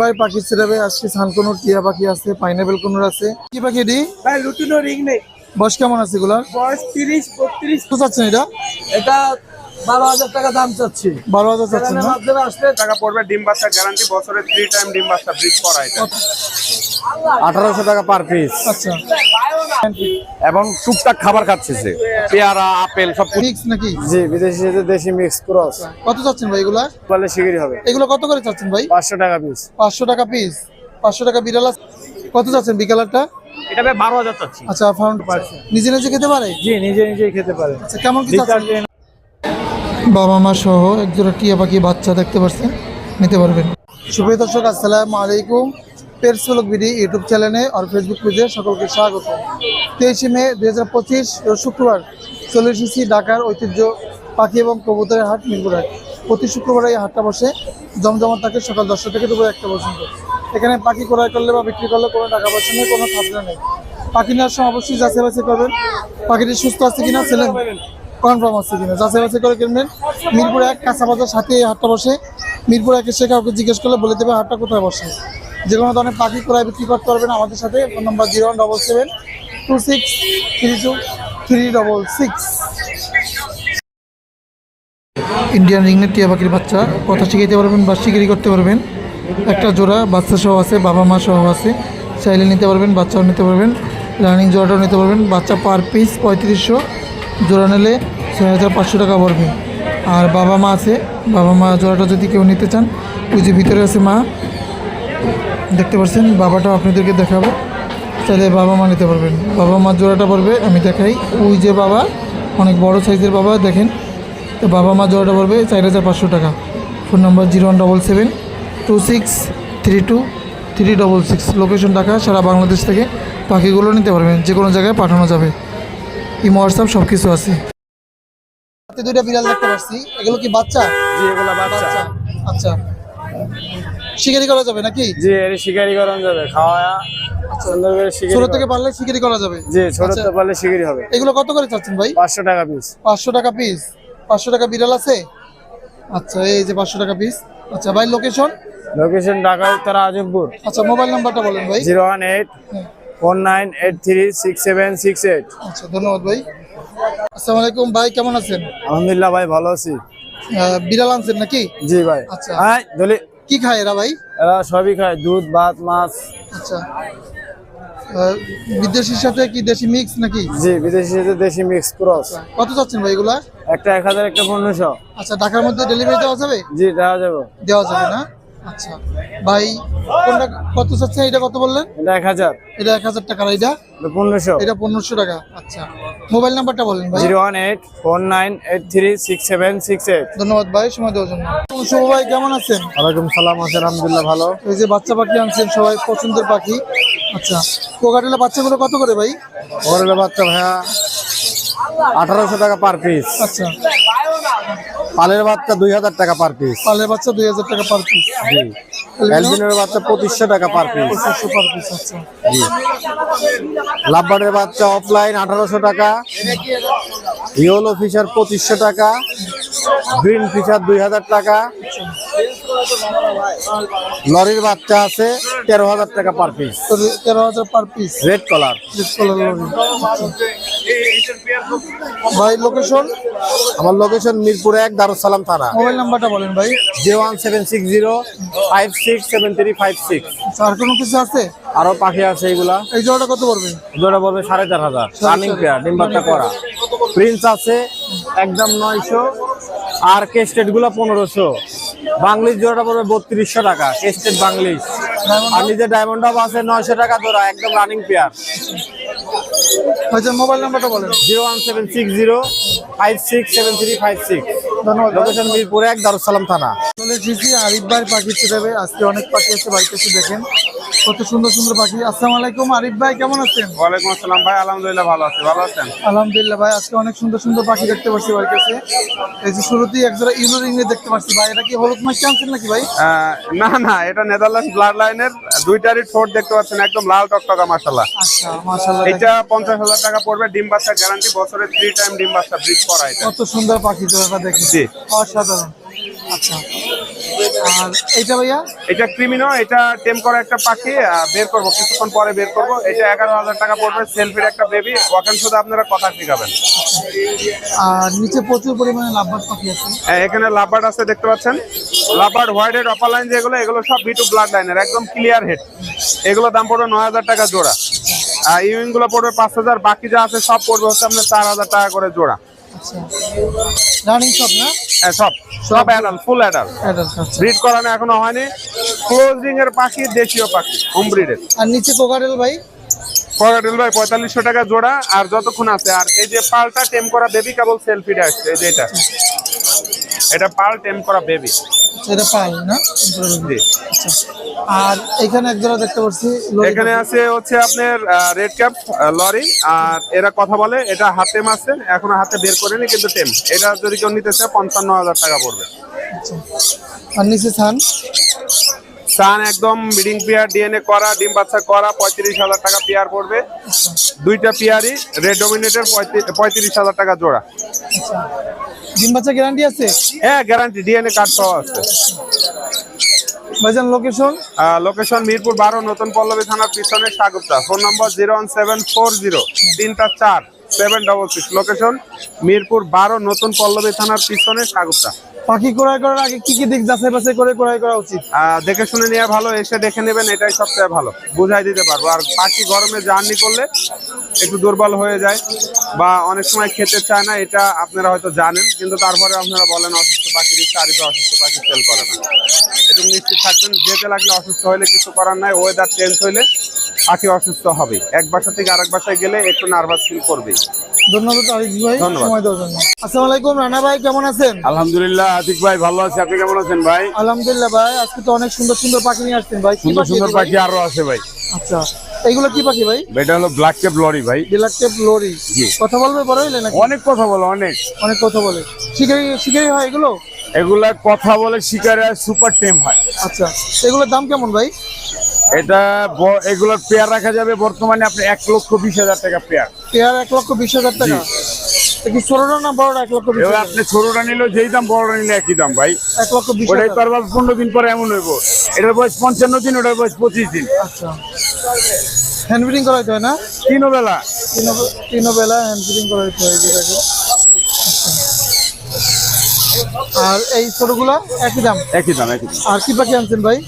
ভাই পাখি ছেড়াবে আজকে সানকনুর টিয়া পাখি আছে পাইনাপেল কনুর আছে। কি পাখি এটি? ভাই লুটিনো রিং নেই। বয়স কেমন আছে এগুলার? বয়স তিরিশ বত্রিশ। চাচ্ছেন এটা? এটা বারো হাজার টাকা দাম চাচ্ছি। বারো হাজার মাধ্যমে আসলে টাকা পড়বে ডিম বাচ্চা গ্যারান্টি বছরে থ্রি টাইম ডিম বাচ্চা ব্রিজ করা এটা। আঠারোশো টাকা পার পিস আচ্ছা। এবং টুকটাক খাবার খাচ্ছে সে। পেয়ারা আপেল সব ফিক্স নাকি? জি বিদেশি দেশি মিক্স ক্রস কত চাচ্ছেন ভাই এগুলা? বলে শিগগিরই হবে। এগুলো কত করে চাচ্ছেন ভাই? পাঁচশো টাকা পিস পাঁচশো টাকা পিস পাঁচশো টাকা বিড়াল আছে। কত চাচ্ছেন বিকালারটা এটা ভাই বারো হাজার চাচ্ছি। আচ্ছা ফাউন্ড নিজে নিজে খেতে পারে? জি নিজে নিজেই খেতে পারে। আচ্ছা কেমন কি চাচ্ছেন? বাবা মা সহ একজোড়া টিয়া পাখি বাচ্চা দেখতে পাচ্ছেন নিতে পারবেন। সুপ্রিয় দর্শক, আসসালামু আলাইকুম। পেরসুলক বিডি ইউটিউব চ্যানেলে আর ফেসবুক পেজে সকলকে স্বাগত। তেইশে মে দুই হাজার পঁচিশ শুক্রবার, চলে এসেছি ঢাকার ঐতিহ্য পাখি এবং কবুতরের হাট মিরপুর হাট প্রতি শুক্রবার এই হাটটা বসে জমজমাট থাকে, সকাল দশটা থেকে দুপুর একটা পর্যন্ত। এখানে পাখি ক্রয় করলে বা বিক্রি করলে কোনো টাকা পয়সা নেই, কোনো খাবলা নেই। পাখি নেওয়ার সময় অবশ্যই যাচাই বাছাই করবেন। পাখিটি সুস্থ আছে কিনা ছেলে কনফার্ম আছে কিনা? যাচাই বাছাই করে কিনবেন। মিরপুর এক, কাঁচা বাজার সাথে এই হাটটা বসে। মিরপুর একে সে কাউকে জিজ্ঞেস করলে বলে দেবে হাটটা কোথায় বসে। যে কোনো ধরনের পাখি ক্রয় বিক্রি করতে পারবেন আমাদের সাথে। Phone number zero one double seven two six three two three double six. Indian রিংনেট টিয়া পাখির বাচ্চা। কথা শিখাইতে পারবেন বা শিকারি করতে পারবেন। একটা জোড়া বাচ্চা সহ আছে, বাবা মা সহ আছে। চাইলে নিতে পারবেন, বাচ্চাও নিতে পারবেন। রানিং জোড়াটাও নিতে পারবেন। বাচ্চা পার পিস পঁয়ত্রিশশো। জোড়া নিলে ছয় হাজার পাঁচশো টাকা পড়বে। আর বাবা মা আছে, বাবা মা জোড়াটা যদি কেউ নিতে চান, ওই যে ভিতরে আছে মা, দেখতে পাচ্ছেন, বাবাটাও আপনাদেরকে দেখাবো। চাইলে বাবা মা নিতে পারবেন। বাবা মা জোড়াটা পড়বে, আমি দেখাই। ওই যে বাবা, অনেক বড় সাইজের বাবা, দেখেন। তো বাবা মা জোড়াটা পড়বে চার হাজার পাঁচশো টাকা। Phone number zero one double seven two six three two three double six. Location Dhaka, সারা বাংলাদেশ থেকে। পাখিগুলো নিতে পারবেন যে কোনো জায়গায় পাঠানো যাবে। ইমো হোয়াটসঅ্যাপ সব কিছু আছে। হাতে দুইটা বিড়াল দেখতে পাচ্ছি এগুলো কি বাচ্চা? জি এগুলা বাচ্চা। আচ্ছা। শিকারি করা যাবে নাকি? জি এর শিকারি করা যাবে খাওয়া সুন্দর করে শিকারি ছোট থেকে পারলে শিকারি করা যাবে। জি ছোট আচ্ছা। পারলে শিকারি হবে। এগুলো কত করে চাচ্ছেন ভাই? পাঁচশো টাকা পিস পাঁচশো টাকা পিস পাঁচশো টাকা বিড়াল আছে? আচ্ছা এই যে পাঁচশো টাকা পিস আচ্ছা ভাই লোকেশন লোকেশন ঢাকা উত্তর আজমপুর। আচ্ছা মোবাইল নাম্বারটা বলেন ভাই। জিরো ওয়ান এইট হ্যাঁ। Four nine eight three six seven six eight আচ্ছা ধন্যবাদ ভাই। আসসালামু আলাইকুম ভাই কেমন আছেন? আলহামদুলিল্লাহ ভাই ভালো আছি। বিড়াল আনছেন নাকি? জি ভাই। আচ্ছা। হ্যাঁ দলি কি খায় এরা ভাই? এরা সবই খায় দুধ ভাত মাছ। আচ্ছা। বিদেশির সাথে কি দেশি মিক্স নাকি? জি বিদেশি সাথে দেশি মিক্স ক্রস কত চাচ্ছেন ভাই এগুলা? একটা এক হাজার একটা পনেরোশো। আচ্ছা ঢাকার মধ্যে ডেলিভারি দেওয়া যাবে? জি দেওয়া যাবে। দেওয়া যাবে না? আচ্ছা। ভাই কোনটা কত চাচ্ছেন? এটা কত বললেন? এটা এক হাজার। এটা এক হাজার টাকার এটা? এটা পনেরোশো। এটা পনেরোশো টাকা আচ্ছা। মোবাইল নাম্বারটা বলেন ভাই। Zero one eight four nine eight three six seven six eight. ধন্যবাদ ভাই সময় দেওয়ার জন্য। শুভ ভাই কেমন আছেন? ওয়ালাইকুম সালাম আছে আলহামদুলিল্লাহ ভালো। এই যে বাচ্চা পাখি আনছেন সবাই পছন্দের পাখি। আচ্ছা কোকাটেলের বাচ্চাগুলো কত করে ভাই? ওরের বাচ্চা ভাইয়া আঠারোশো টাকা পার পিস আচ্ছা। পালের বাচ্চা দুই হাজার টাকা পার পিস পালের বাচ্চা দুই হাজার টাকা পার পিস অ্যালবিনের বাচ্চা পঁচিশশো টাকা পার পিস পঁচিশশো পার পিস আচ্ছা। লাভবারের বাচ্চা অফলাইন আঠারোশো টাকা। ইয়েলো ফিশার পঁচিশশো টাকা। গ্রিন ফিশার দুই হাজার টাকা। লরির বাচ্চা আছে তেরো হাজার টাকা পার পিস তো তেরো হাজার per piece red collar red colour lory. ভাই লোকেশন আমার লোকেশন মিরপুর এক দারুসালাম থানা। মোবাইল নাম্বারটা বলেন ভাই। Zero one seven six zero five six seven three five six. আর কোনো কিছু আছে? আরও পাখি আছে এগুলা। এই জোড়াটা কত পড়বে? জোড়া পড়বে সাড়ে চার হাজার। রানিং পেয়ার ডিম্বারটা করা। প্রিন্স আছে একদম নয়শো। আর কেস্টেডগুলো পনেরোশো। বাংলিশ জোড়াটা পড়বে বত্রিশশো টাকা কেস্টেড বাংলিশ। আর নিজের ডায়মন্ড অফ আছে নয়শো টাকা জোড়া একদম রানিং পেয়ার মোবাইল নাম্বারটা বলেন। Zero one seven six zero five six seven three five six ধন্যবাদ। লোকেশন মিরপুর এক দারুসালাম থানা। চলে এসেছি আরিফ ভাই পাখি আজকে অনেক পাখি আছে বাড়িতে এসে দেখেন। কত সুন্দর সুন্দর পাখি। আসসালামু আলাইকুম আরিফ ভাই কেমন আছেন? ওয়ালাইকুম আসসালাম ভাই আলহামদুলিল্লাহ ভালো আছি ভালো আছেন? আলহামদুলিল্লাহ ভাই আজকে অনেক সুন্দর সুন্দর পাখি দেখতে পাচ্ছি বাড়ির কাছে। এই যে শুরুতেই এক জোড়া ইউরো রিং দেখতে পাচ্ছি ভাই এটা কি হলুদ মাছ আনছেন নাকি ভাই? না না এটা নেদারল্যান্ড ব্লাড লাইনের দুইটারই ঠোঁট দেখতে পাচ্ছেন একদম লাল টকটকা মাসাল্লাহ আচ্ছা মাশাআল্লাহ। এটা পঞ্চাশ হাজার টাকা পড়বে ডিম বাচ্চা গ্যারান্টি বছরে থ্রি টাইম ডিম বাচ্চা ব্রিজ করা এটা। কত সুন্দর পাখি জোড়াটা দেখি জি। অসাধারণ। আচ্ছা। আর এইটা ভাইয়া? এটা ক্রিমিনো এটা টেম করা একটা পাখি বের করব কিছুক্ষণ পরে বের করব। এটা এগারো হাজার টাকা পড়বে সেলফির একটা বেবি ওখানে শুধু আপনারা কথা শিখাবেন। আর নিচে প্রচুর পরিমাণে লাভবাদ পাখি আছে। হ্যাঁ, এখানে আছে দেখতে পাচ্ছেন? Lovebird white head opaline যেগুলো এগুলো সব ব্লাড লাইনের একদম ক্লিয়ার হেড এগুলো দাম পড়বে নয় হাজার টাকা জোড়া। আর ইউইংগুলো পড়বে পাঁচ হাজার বাকি যা আছে সব পড়বে হচ্ছে আপনার চার হাজার টাকা করে জোড়া। আচ্ছা। রানিং সব না? হ্যাঁ, সব। সব adult full adult adult breed করানো এখনও হয়নি। ক্লোজিং এর পাখি দেশীয় পাখি হোম ব্রিডের আর নিচে কোকারেল ভাই? কোকারেল ভাই পঁয়তাল্লিশশো টাকা জোড়া আর যতক্ষণ আছে আর এই যে পাল্টা টেম করা বেবি কেবল সেলফিটা আসছে এই যে এটা। এটা পাল টেম করা বেবি এটা পাই না। আচ্ছা। আর এখানে এক জোড়া দেখতে পাচ্ছি এখানে আছে হচ্ছে আপনার রেড ক্যাপ লরি। আর এরা কথা বলে এটা হাতে মাসে এখনও হাতে বের করেনি কিন্তু টেম। এটা যদি কেউ নিতে চায় পঞ্চান্ন হাজার টাকা পড়বে। আচ্ছা। আর নিচে থান সান একদম ব্রিডিং পেয়ার ডিএনএ করা ডিম বাচ্চা করা পঁয়ত্রিশ হাজার টাকা পেয়ার পড়বে। দুইটা পেয়ারই রেড ডোমিনেটের পঁয়ত্রিশ হাজার টাকা জোড়া। ডিম বাচ্চা গ্যারান্টি আছে? হ্যাঁ গ্যারান্টি ডিএনএ কার্ড সহ আছে। ভাইজান লোকেশন লোকেশন মিরপুর বারো নতুন পল্লবী থানার পিছনে Swagata. Phone number zero one seven four zero তিনটা চার seven double six. Location Mirpur বারো নতুন পল্লবী থানার পিছনে স্বাগতা। পাখি ক্রয় করার আগে কি কি দিক যাচাই বাছাই করে ক্রয় করা উচিত? দেখে শুনে নেওয়া ভালো, এসে দেখে নেবেন, এটাই সবচেয়ে ভালো। বুঝাই দিতে পারব। আর পাখি গরমে জার্নি করলে একটু দুর্বল হয়ে যায় বা অনেক সময় খেতে চায় না, এটা আপনারা হয়তো জানেন, কিন্তু তারপরে আপনারা বলেন, অসুস্থ পাখি দিচ্ছে আর অসুস্থ পাখি সেল করে না। একটু নিশ্চিত থাকবেন, যেতে লাগলে অসুস্থ হলে কিছু করার নাই ওয়েদার চেঞ্জ হইলে পাখি অসুস্থ হবে। এক বাসা থেকে আরেক বাসায় গেলে একটু নার্ভাস ফিল করবে ধন্যবাদ আরিফ ভাই সময় দেওয়ার জন্য। আসসালামু আলাইকুম রানা ভাই কেমন আছেন? আলহামদুলিল্লাহ আতিক ভাই ভালো আছে। আপনি কেমন আছেন ভাই? আলহামদুলিল্লাহ ভাই আজকে তো অনেক সুন্দর সুন্দর পাখি নিয়ে আসছেন ভাই। সুন্দর সুন্দর পাখি আরও আছে ভাই। আচ্ছা এইগুলো কি পাখি ভাই? এটা হলো ব্ল্যাক কেপ লরি ভাই। Black tape lory. কথা বলবে বড় হইলে নাকি? অনেক কথা বলে অনেক। অনেক কথা বলে। শিকারি শিকারি হয় এগুলো? এগুলা কথা বলে শিকারে সুপার টেম হয়। আচ্ছা এগুলোর দাম কেমন ভাই? এটা এগুলোর পেয়ার রাখা যাবে বর্তমানে আপনি এক লক্ষ বিশ হাজার টাকা পেয়ার পেয়ার এক লক্ষ বিশ হাজার টাকা? কি ছোটটা না বড়টা এক লক্ষ বিশ আপনি ছোটটা নিলেও যেই দাম বড়টা নিলে একই দাম ভাই। এক লক্ষ বিশ ওটাই তো আবার পনেরো দিন পরে এমন হইব। এটার বয়স পঞ্চান্ন দিন ওটার বয়স পঁচিশ দিন। আচ্ছা। হ্যান্ড ফিটিং করাইতে হয় না? তিনও বেলা তিনো তিনো বেলা হ্যান্ড ফিটিং করাইতে হয় যেটাকে আর এই ছোটগুলা একই দাম? একই দাম একই দাম। আর কি পাখি আনছেন ভাই?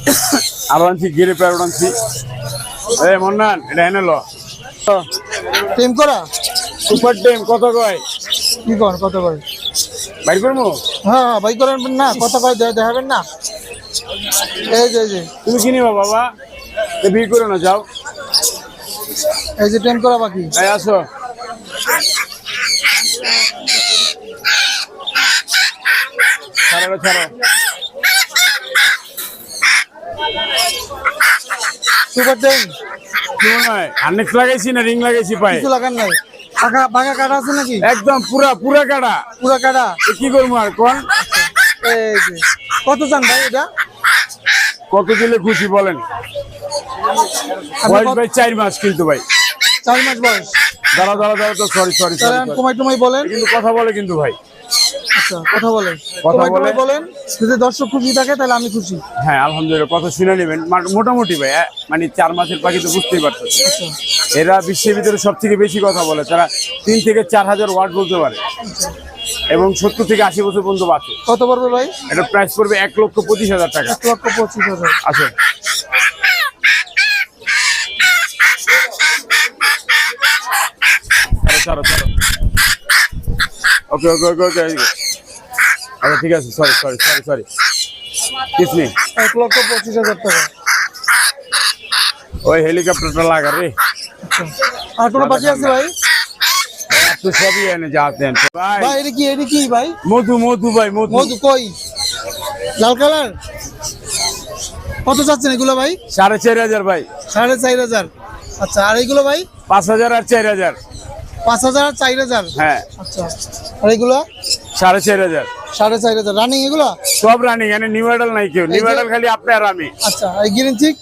আরও আনছি গিরে পেয়ার আনছি। এ মন্নান এটা এনে লো। টেম করা? সুপার টেম কত কয়? কি কর কত করে বাইর করব হ্যাঁ হ্যাঁ ভাই করেন না কত দে- দেখাবেন না। এই যে এই যে। তুমি কি নিবা বাবা। এ বিয়ে করে না যাও। এই যে টেম করা বাকি আসো। ছাড়ো ছাড়ো। সুপার টেম কি মনে হয় লাগাইছি না রিং লাগাইছি পায়ে? কিছু লাগান নাই। পাখা পাখা কাটা আছে নাকি? একদম পুরা পুরা কাটা। পুরা কাটা? কি করব আর কোন? কত চান ভাই এটা? কত দিলে খুশি বলেন? বয়স ভাই চার মাস কিন্তু ভাই। চার মাস বয়স। দাঁড়া দাঁড়া দাঁড়া তো সরি সরি সরি কমাই টমাই বলেন। কিন্তু কথা বলে কিন্তু ভাই। আচ্ছা কথা বলেন। কথা বলে। বলেন যদি দর্শক খুশি থাকে তাহলে আমি খুশি। হ্যাঁ আলহামদুলিল্লাহ কথা শুনে নেবেন। মোটামুটি ভাই মানে চার মাসের পাখি তো বুঝতেই পারতেছে আচ্ছা। এরা বিশ্বের ভিতরে সব থেকে বেশি কথা বলে। তারা তিন থেকে চার হাজার ওয়ার্ড বলতে পারে। এবং সত্তর থেকে আশি বছর পর্যন্ত বাঁচে কত পড়বে ভাই? এটা প্রাইস পড়বে এক লক্ষ পঁচিশ হাজার টাকা। এক লক্ষ পঁচিশ হাজার। আছে ছাড়ো ওকে ওকে ওকে ওকে। আচ্ছা ঠিক আছে সরি সরি সরি সরি কিস নেই এক লক্ষ পঁচিশ হাজার টাকা। ওই হেলিকপ্টারটা লাগা রে। আর কোনো বাকি আছে ভাই? তো সবই এনে যাতেন ভাই। ভাই এটা কি এটা কি ভাই? মধু মধু ভাই মধু। মধু কই? লাল কালার? কত চাচ্ছেন এগুলো ভাই? সাড়ে চার হাজার ভাই। সাড়ে চার হাজার। আচ্ছা আর এইগুলো ভাই? পাঁচ হাজার আর চার হাজার। পাঁচ হাজার আর চার হাজার? হ্যাঁ। আচ্ছা আর এগুলো? সাড়ে চার হাজার। সাড়ে চার হাজার। রানিং এগুলো? সব রানিং এনে নিউ মডেল নাই কেউ। নিউ মডেল খালি আপনি আর আমি। আচ্ছা এই গ্রিন চিক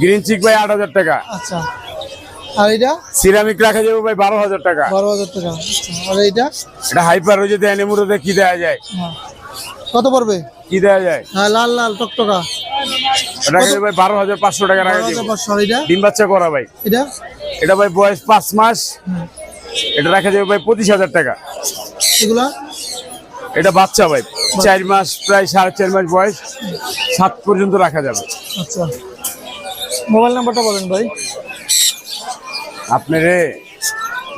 গ্রিন চিক ভাই আট হাজার টাকা। আচ্ছা। আর এটা সিরামিক রাখা যাবে ভাই বারো হাজার টাকা। বারো হাজার টাকা। আর এইটা? এটা হাইপার কি দেওয়া যায়? কত পড়বে? কি দেওয়া যায়? হ্যাঁ লাল লাল টকটকা এটা ভাই বারো হাজার পাঁচশো টাকা রাখা যাবে। ডিম বাচ্চা করা ভাই। এটা এটা ভাই বয়স পাঁচ মাস। এটা রাখা যাবে ভাই পঁচিশ হাজার টাকা। এগুলা? এটা বাচ্চা ভাই। চার মাস প্রায় সাড়ে চার মাস বয়স। সাত পর্যন্ত রাখা যাবে। আচ্ছা। মোবাইল নাম্বারটা বলেন ভাই। আপনার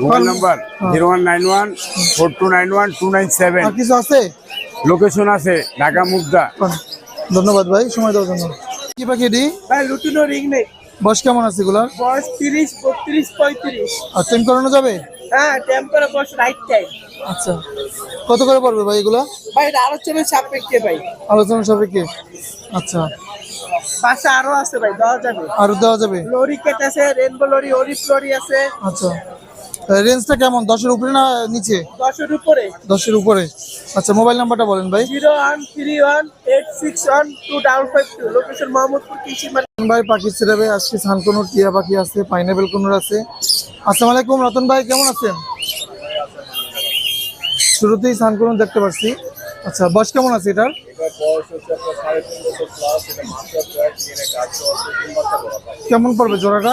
mobile number zero one nine one four two nine one two nine seven. কিছু আছে? লোকেশন আছে ঢাকা মুগদা। ধন্যবাদ ভাই সময় দেওয়ার জন্য। কি পাখি এটি? ভাই লুটিনো রিং নেই। বয়স কেমন আছে এগুলার? বয়স তিরিশ বত্রিশ পঁয়ত্রিশ। আর টেম করানো যাবে? হ্যাঁ টেম্পারে বয়স রাইট টাইম আচ্ছা। কত করে পড়বে ভাই এগুলো? ভাই এটা আলোচনার সাপেক্ষে ভাই। আলোচনার সাপেক্ষে? আচ্ছা। পাশে আরও আছে ভাই দেওয়া যাবে। আরও দেওয়া যাবে? লরি কেট আছে রেনবো লরি অরিফ লরি আছে। আচ্ছা। রেঞ্জটা কেমন? দশের উপরে না নিচে? দশের উপরে। দশের উপরে। আচ্ছা মোবাইল নাম্বারটা বলেন ভাই। Zero one three one eight six one two double five two. Location Mohammadpur কৃষি ভাই পাখি ছেড়াবে আজকে সানকনুর টিয়া পাখি আছে পাইনাপেল কুনুর আছে। আসসালামু আলাইকুম রতন ভাই কেমন আছেন? শুরুতেই সানকনুর দেখতে পাচ্ছি আচ্ছা বয়স কেমন আছে এটার? কেমন পড়বে জোড়াটা?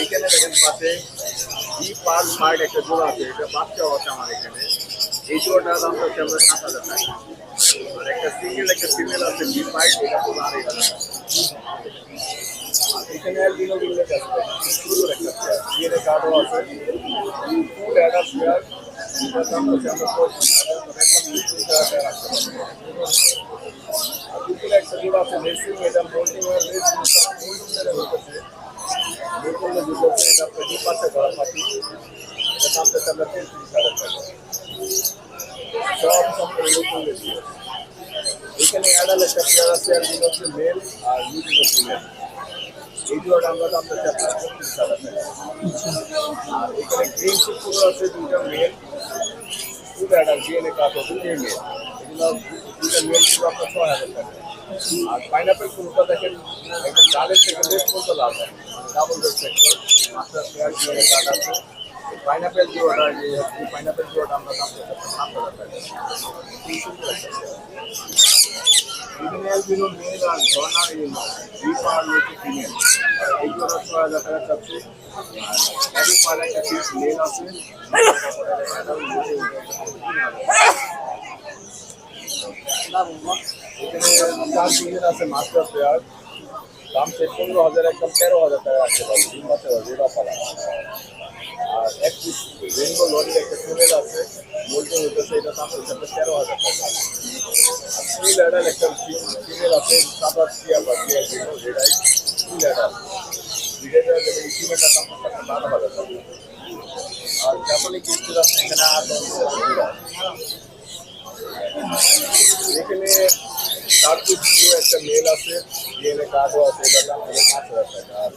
এখানে দেখেন পাশে ই পার সাইড একটা জোড়া আছে এটা বাচ্চা আছে আমার এখানে এই জোড়াটার দাম হচ্ছে আমরা সাত হাজার টাকা আর একটা সিঙ্গেল একটা ফিমেল আছে বি পাইড এটা পুরো আড়াই হাজার টাকা আর এখানে অ্যালবিনো বিলেট আছে সুন্দর একটা পেয়ার বিয়ের কার্ডও আছে ফুল অ্যাডাল পেয়ার এটার দাম হচ্ছে আমরা পঁয়ত্রিশ হাজার মানে একটা তিরিশ টাকা রাখতে পারি আর দুপুরে একটা জোড়া আছে রেসিং এটা মোল্ডিং হয়ে রেসিং হচ্ছে বিপন্ন যুদ্ধে এটা প্রতি পাশে করা পাখি এটা দামটা আমরা তেত্রিশ হাজার টাকা সব সম্পূর্ণ নতুন বেশি এখানে অ্যাডাল একটা পেয়ার আছে আর দুটো হচ্ছে মেল আর দুটো হচ্ছে মেল এই দুটো আমরা দামটা আপনার পঁচিশ হাজার টাকা আর এখানে গ্রিন চিপগুলো আছে দুটো মেল দুটো অ্যাডাল ডিএনএ কাঠ দুটোই মেল এগুলো দুটো মেল ছিল আপনার ছয় হাজার টাকা আর পাইনাপেল কোনটা দেখেন একদম ডালের থেকে লেস পর্যন্ত লাভ হয় double bed sector master pair DNA কাঠ আছে পাইনাপেল জিওটা যে পাইনাপেল জিওটা আমরা দাম করতে সাত হাজার টাকা খুব সুন্দর একটা পেয়ার এখানে অ্যালবিনো মেল আর ঝর্ণা দুই পাওয়ার রয়েছে ফিমেল এই জোড়া ছয় হাজার টাকা চাচ্ছে আর এক পাওয়ার একটা পিস মেল আছে এখানে চার পিসের আছে মাস্টার পেয়ার দাম সে পনেরো হাজার একদম তেরো হাজার টাকা রাখতে পারবে তিন মাসের রেডা পালা আর এক পিস রেনবো লরির একটা ফিমেল আছে বলতে হইতেছে এটা দাম হচ্ছে তেরো হাজার টাকা আর ফুল অ্যাডাল একটা ফিমেল আছে সাদা টিয়া বা টিয়া ছিল রেডাই ফুল অ্যাডাল এই দাম হচ্ছে বারো হাজার টাকা। আর জাপানি কিস্তির আছে এখানে আট এখানে তারপিস একটা মেল আছে ডিএনএ কার্ডও আছে এটার দাম হলো পাঁচ হাজার টাকা। আর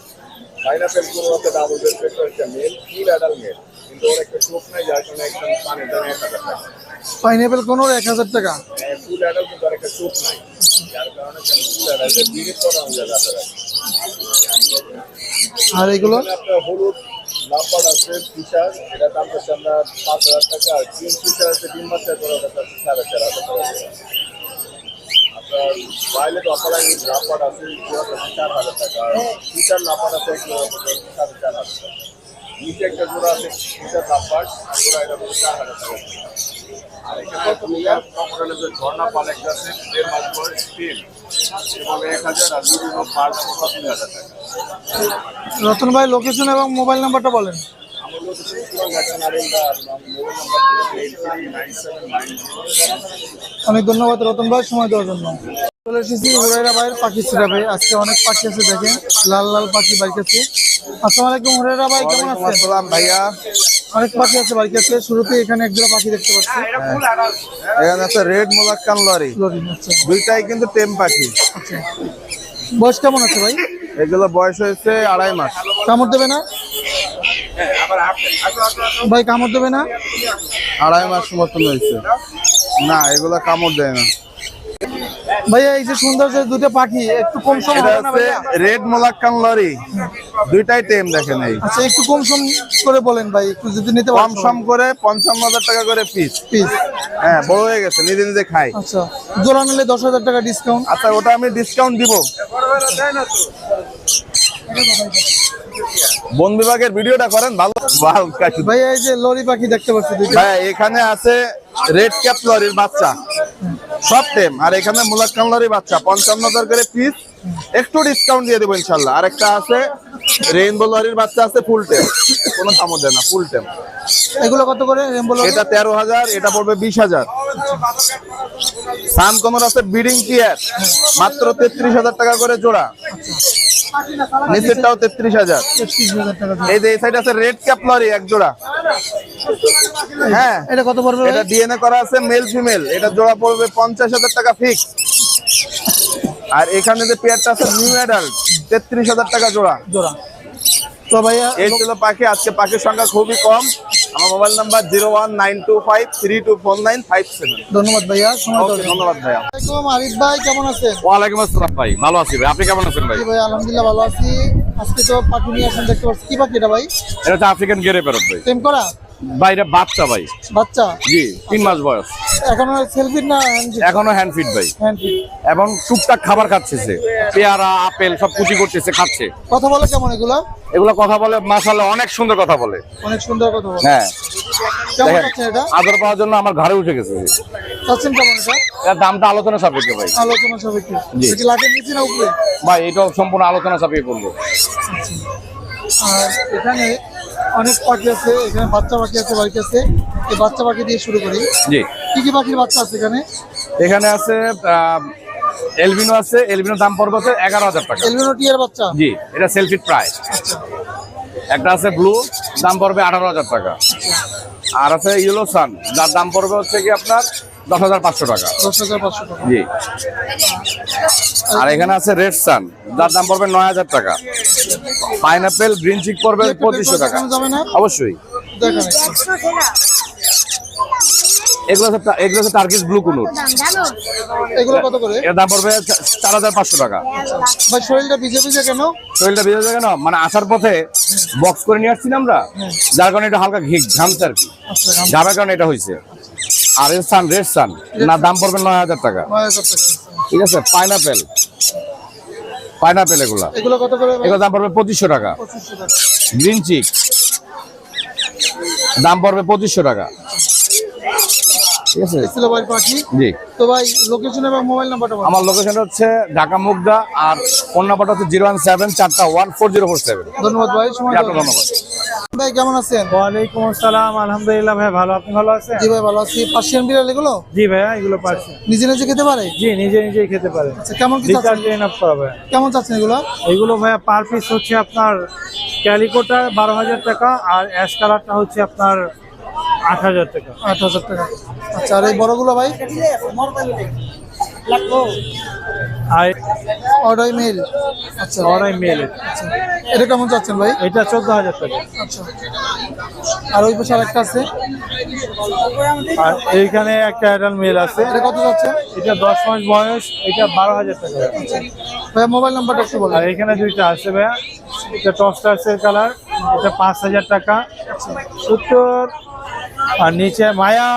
পাইনাপেল কোনো একটা ডাবল বেড পেপার একটা মেল ফুল অ্যাডাল মেল কিন্তু ওর একটা চোখ নাই যার কারণে একদম পানের দাম এক হাজার টাকা। পাইনাপেল কোনোর এক হাজার টাকা? ফুল অ্যাডাল কিন্তু আর একটা চোখ নাই। যার কারণে ফুল অ্যাডাল বিলিট করা হয়ে যাবে আর এগুলো? আপনার হলুদ লাম্পার আছে, ফিশার এটা দাম হচ্ছে আমরা পাঁচ হাজার টাকা। আর গ্রিন ফিশার আছে তিন মাস টাকা করে ওটা হচ্ছে সাড়ে চার হাজার টাকা। আপনার ভায়োলেট অফলাইন লাম্পার আছে চার হাজার টাকা। ফিশার লাম্পার আছে সাড়ে চার হাজার টাকা। নিচে একটা জোড়া আছে জোড়া এটা চার হাজার টাকা। আর এখানে দুইটা কমোডালের যে ঝর্ণা পাল আছে দেড় মাস বয়স তিন এবং এক হাজার আর বিভিন্ন পার্ট তিন হাজার টাকা। রতন ভাই লোকেশন এবং মোবাইল নাম্বারটা বলেন। আমার অনেক ধন্যবাদ রতন ভাই সময় দেওয়ার জন্য। চলে এসেছি হুরাইরা ভাইয়ের পাখি ছিটাবে আজকে অনেক পাখি আছে দেখেন লাল লাল পাখি বাড়ি কাছে আসসালামু আলাইকুম হুরাইরা ভাই কেমন আছেন? আসসালাম ভাইয়া। অনেক পাখি আছে শুরুতে এখানে একজোড়া পাখি দেখতে পাচ্ছি। এখানে আছে রেড মোলাক্কান লরি আচ্ছা। দুইটাই কিন্তু টেম পাখি। আচ্ছা। বয়স কেমন আছে ভাই? এগুলো বয়স হয়েছে আড়াই মাস। কামড় দেবে না? ভাই কামড় দেবে না? আড়াই মাস মতন হয়েছে। না এগুলো কামড় দেয় না। ভাইয়া এই যে সুন্দর যে দুটো পাখি একটু কম সম হবে না ভাইয়া? Red moluccan lory. দুইটাই টেম দেখেন এই। আচ্ছা একটু কম সম করে বলেন ভাই একটু যদি নিতে কম সম করে পঞ্চান্ন হাজার টাকা করে পিস পিস হ্যাঁ বড় হয়ে গেছে নিজে নিজে খাই। আচ্ছা জোড়া নিলে দশ হাজার টাকা ডিসকাউন্ট আচ্ছা ওটা আমি ডিসকাউন্ট দিব। বন বিভাগের ভিডিওটা করেন ভালো ভালো। ভাইয়া এই যে লরি পাখি দেখতে পাচ্ছি ভাই এখানে আছে রেড ক্যাপ লরির বাচ্চা। সব টেম আর এখানে মুলাক্কান লরির বাচ্চা পঞ্চান্ন হাজার করে পিস একটু ডিসকাউন্ট দিয়ে দেবো ইনশাল্লাহ। আর একটা আছে রেইনবো লরির বাচ্চা আছে ফুল টেম কোনো কামড় দেয় না ফুল টেম এগুলো কত করে রেইনবো? এটা তেরো হাজার এটা পড়বে বিশ হাজার। সান কমর আছে বিডিং টিয়ার মাত্র তেত্রিশ হাজার টাকা করে জোড়া। নিচেরটাও তেত্রিশ হাজার। এই যে এই সাইড আছে রেড ক্যাপ লরি এক জোড়া। হ্যাঁ এটা কত পড়বে এটা ডিএনএ করা আছে মেল ফিমেল এটা জোড়া পড়বে পঞ্চাশ হাজার টাকা ফিক্স আর এখানে যে পেয়ারটা আছে নিউ অ্যাডাল্ট তেত্রিশ হাজার টাকা জোড়া। জোড়া। তো ভাইয়া এই ছিল পাখি। আজকে পাখির সংখ্যা খুবই কম। আমার mobile number zero one nine two five three two four nine five seven. ধন্যবাদ ভাইয়া ধন্যবাদ ভাইয়া। আরিফ ভাই কেমন আছে ওয়ালাইকুম আসসালাম ভাই ভালো আছি ভাই। আপনি কেমন আছেন ভাই? ভাই আলহামদুলিল্লাহ ভালো আছি। আজকে তো পাখি নিয়ে আসেন দেখতে পাচ্ছি। কি পাখি এটা ভাই? এটা হচ্ছে আফ্রিকান গেরে প্যারট ভাই। সেম করা? এটা বাচ্চা ভাই। বাচ্চা? জি তিন মাস বয়স। এখনও সেলফি না এখনও হ্যান্ড ফিট ভাই। হ্যান্ড এবং টুকটাক খাবার খাচ্ছে সে। পেয়ারা আপেল সব কুচি করতেছে খাচ্ছে। কথা বলে কেমন এগুলো? এগুলো কথা বলে মাসাল্লাহ অনেক সুন্দর কথা বলে। অনেক সুন্দর কথা বলে। হ্যাঁ। এটা? আদর পাওয়ার জন্য আমার ঘরে উঠে গেছে। এটা? দামটা আলোচনা সাপেক্ষে ভাই। আলোচনা সাপেক্ষে। এটা ভাই এটাও সম্পূর্ণ আলোচনা সাপেক্ষে পড়ব আর এখানে অনেক পাখি আছে এখানে বাচ্চা পাখি আছে বাড়িতে আছে। এই বাচ্চা পাখি দিয়ে শুরু করি। জি। কি কি পাখির বাচ্চা আছে এখানে? এখানে আছে এলবিনো আছে এলবিনো দাম পড়বে হচ্ছে এগারো হাজার টাকা। এলবিনো টিয়ার বাচ্চা? জি এটা সেলফিট প্রায়। একটা আছে ব্লু দাম পড়বে আঠারো হাজার টাকা। আর আছে ইয়েলো সান যার দাম পড়বে হচ্ছে কি আপনার দশ হাজার পাঁচশো টাকা। দশ হাজার পাঁচশো টাকা। জি। আর এখানে আছে রেড সান। যার দাম পড়বে নয় হাজার টাকা। পাইনাপেল গ্রিন চিক পড়বে পঁচিশশো টাকা। অবশ্যই। এগুলো এগুলো হচ্ছে টার্কিস ব্লু কুনুর। এগুলো কত করে? এর দাম পড়বে চার হাজার পাঁচশো টাকা। ভাই শরীরটা ভিজে ভিজে কেন? শরীরটা ভিজে কেন? মানে আসার পথে বক্স করে নিয়ে আসছি আমরা। যার কারণে এটা হালকা ঘি ঘামছে আর কি। আচ্ছা ঘামের কারণে এটা হয়েছে আর রেড সান রেড সান না দাম পড়বে নয় হাজার টাকা। ঠিক আছে? পাইনাপেল পাইনাপেল এগুলা। এগুলো দাম পড়বে পঁচিশশো টাকা। গ্রিন চিক দাম পড়বে পঁচিশশো টাকা। ঠিক আছে? জি। তো ভাই লোকেশন এবং মোবাইল নাম্বারটা আমার লোকেশন হচ্ছে ঢাকা মুগদা আর ফোন নাম্বারটা হচ্ছে জিরো ওয়ান সেভেন চারটা one four zero four seven ধন্যবাদ ভাই সময় ধন্যবাদ। ভাই কেমন আছেন? ওয়ালাইকুম আসসালাম আলহামদুলিল্লাহ ভাই ভালো। আপনি ভালো আছেন? জি ভাই ভালো আছি। পার্সিয়ান বিড়াল এগুলো? জি ভাইয়া এগুলো পারছি নিজে নিজে খেতে পারে? জি নিজে নিজেই খেতে পারে। আচ্ছা কেমন কি চাচ্ছেন? কেমন চাচ্ছেন এগুলো? এগুলো ভাইয়া পার পিস হচ্ছে আপনার ক্যালিকোটা বারো হাজার টাকা আর অ্যাশ কালারটা হচ্ছে আপনার আট হাজার টাকা। আট হাজার টাকা। আচ্ছা আর এই বড়গুলো ভাই? আর মেল আচ্ছা মেল আচ্ছা এটা কেমন চাচ্ছেন ভাই? এটা চোদ্দ হাজার টাকা। আচ্ছা। আর ওই পাশে আরেকটা আছে? আর এইখানে একটা অ্যাডাল মেল আছে। এটা কত এটা দশ মাস বয়স এটা বারো হাজার টাকা। ভাই মোবাইল নাম্বারটা একটু বলেন। আর এখানে দুইটা আছে ভাইয়া। এটা টস্টার্সের কালার এটা পাঁচ হাজার টাকা। উত্তর আর নিচে মায়া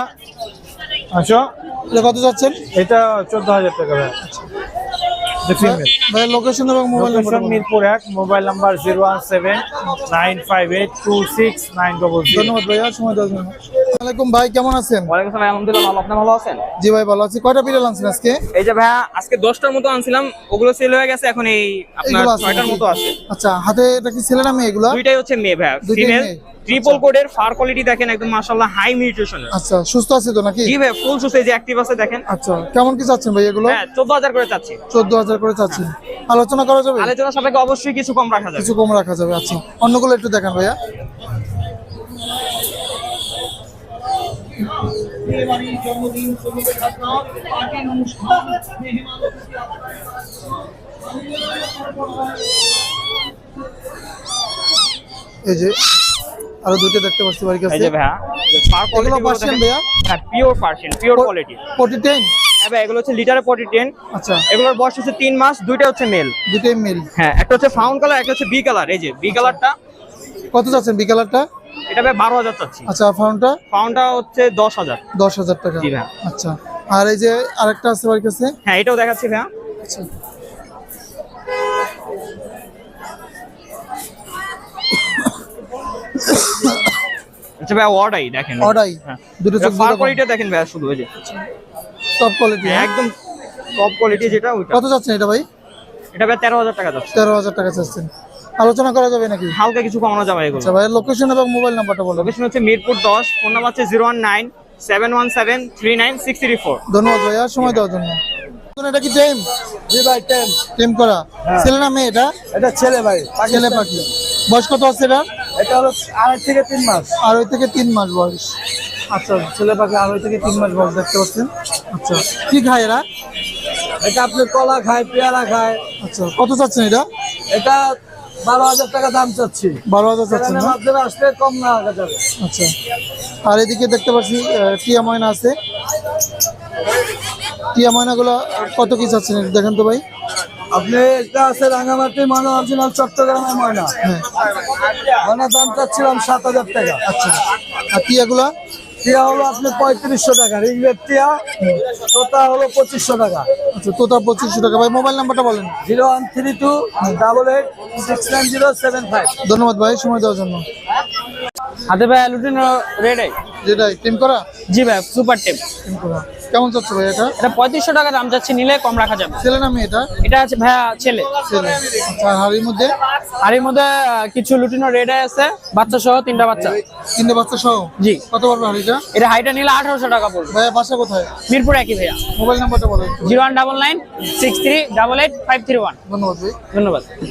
আসো এটা কত যাচ্ছেন? এটা চোদ্দ হাজার টাকা ভাইয়া ভাই লোকেশন এবং মোবাইল নাম্বার মিরপুর এক mobile number zero one seven nine five eight two six nine double ধন্যবাদ ভাইয়া সময় দেওয়ার জন্য। আসসালামাইকুম ভাই কেমন আছেন? ওয়ালাইকুম সালাম আলহামদুলিল্লাহ ভালো। আপনি ভালো আছেন? জি ভাই ভালো আছি। কয়টা বিড়াল আনছেন আজকে? এই যে ভাইয়া আজকে দশটার মতো আনছিলাম ওগুলো সেল হয়ে গেছে এখন এই আপনার এইগুলো আছে ছয়টার মতো আছে। আচ্ছা হাতে এটা কি ছেলে না মেয়ে এগুলো দুইটাই হচ্ছে মেয়ে ভাইয়া ফিমেল। ট্রিপল কোডের ফার কোয়ালিটি দেখেন একদম মাশাআল্লাহ হাই মিউটেশনের আচ্ছা সুস্থ আছে তো নাকি? জি ভাই ফুল সুসে যে অ্যাক্টিভ আছে দেখেন। আচ্ছা কেমন কি চাচ্ছেন ভাই এগুলো? হ্যাঁ চোদ্দ হাজার করে চাচ্ছি। চোদ্দ হাজার করে চাচ্ছি আলোচনা করা যাবে? আলোচনা সাপেক্ষে অবশ্যই কিছু কম রাখা যাবে। কিছু কম রাখা যাবে আচ্ছা। অন্যগুলো একটু দেখান ভাইয়া। এই যে আরও দুটো দেখতে পাচ্ছি বাড়ির এই যে ভাইয়া এগুলো পার্সিয়ান ভাইয়া? হ্যাঁ pure Persian pure quality forty ten হ্যাঁ ভাই এগুলো হচ্ছে লিটারে পটি টেন আচ্ছা। এগুলোর বয়স হচ্ছে তিন মাস দুইটা হচ্ছে মেল দুটোই মেল হ্যাঁ একটা হচ্ছে ফাউন্ড কালার একটা হচ্ছে বি কালার এই যে বি কালারটা কত যাচ্ছেন বি কালারটা এটা ভাই বারো হাজার চাচ্ছি। আচ্ছা ফাউন্ডটা ফাউন্ডটা হচ্ছে দশ হাজার। দশ হাজার টাকা। জি ভাইয়া। আচ্ছা। আর এই যে আরেকটা আছে বাড়ির কাছে? হ্যাঁ এটাও দেখাচ্ছি ভাইয়া। আচ্ছা। আচ্ছা ভাইয়া অর্ডাই দেখেন। অর্ডাই হ্যাঁ। দুটো চোখ ফার কোয়ালিটিটা দেখেন ভাইয়া শুধু ওই যে। টপ কোয়ালিটি হ্যাঁ, একদম টপ কোয়ালিটি যেটা ওইটা। কত চাচ্ছেন এটা ভাই? এটা ভাই তেরো হাজার টাকা যাচ্ছে। তেরো হাজার টাকা চাচ্ছেন আলোচনা করা যাবে নাকি? হালকা কিছু কমানো যাবে এগুলো। আচ্ছা ভাইয়ের লোকেশন এবং মোবাইল নাম্বারটা বলুন। লোকেশন হচ্ছে মিরপুর দশ ফোন নাম্বার হচ্ছে zero one nine seven one seven three nine six three four. ধন্যবাদ ভাইয়া সময় দেওয়ার জন্য। এটা কি টেম জি ভাই টেন টেম করা। ছেলে না মেয়ে এটা? এটা ছেলে ভাই ছেলে পাখি। বয়স কত আছে এটা এটা হলো আড়াই থেকে তিন মাস। আড়াই থেকে তিন মাস বয়স। আচ্ছা ছেলে পাখি আড়াই থেকে তিন মাস বয়স দেখতে পাচ্ছেন? আচ্ছা কি খায় এরা? এটা আপনি কলা খায় পেয়ারা খায়। আচ্ছা কত চাচ্ছেন এটা? এটা বারো হাজার টাকা দাম চাচ্ছি। বারো হাজার চাচ্ছেন মাধ্যমে আসলে কম না যাবে আচ্ছা আর এদিকে দেখতে পাচ্ছি টিয়া ময়না আছে। টিয়া ময়নাগুলো কত কি চাচ্ছেন? দেখেন তো ভাই। আপনি এটা আছে রাঙামাটি ময়না অরিজিনাল চট্টগ্রামের ময়না। হ্যাঁ ময়না দাম চাচ্ছিলাম সাত হাজার টাকা। আচ্ছা। আর টিয়াগুলা? টিয়া হলো আপনি পঁয়ত্রিশশো টাকা রিংরেট টিয়া। তোতা হলো পঁচিশশো টাকা। আচ্ছা তোতা পঁচিশশো টাকা। ভাই মোবাইল নাম্বারটা বলেন। Zero one three two double eight six nine zero seven five. ধন্যবাদ ভাই সময় দেওয়ার জন্য। হাতে ভাই লুটিনো রেড যেটাই টিম করা? জি ভাই সুপার টেপ টিম করা। কেমন চাচ্ছে ভাই এটা? এটা পঁয়ত্রিশশো টাকা দাম যাচ্ছে নিলে কম রাখা যাবে। ছেলে না মেয়ে এটা? এটা আছে ভাইয়া ছেলে। ছেলে। আচ্ছা হাড়ির মধ্যে? এর মধ্যে কিছু লুটিনো রেড আছে বাচ্চা সহ তিনটা বাচ্চা। তিনটে বাচ্চা সহ জি। কত পারবে হাড়িটা? এটা হাইটা নিলে আঠারোশো টাকা পড়বে। ভাইয়া বাসা কোথায়? মিরপুর একই ভাইয়া। মোবাইল নাম্বারটা বলেন zero one double nine six three double eight five three one. ধন্যবাদ ধন্যবাদ।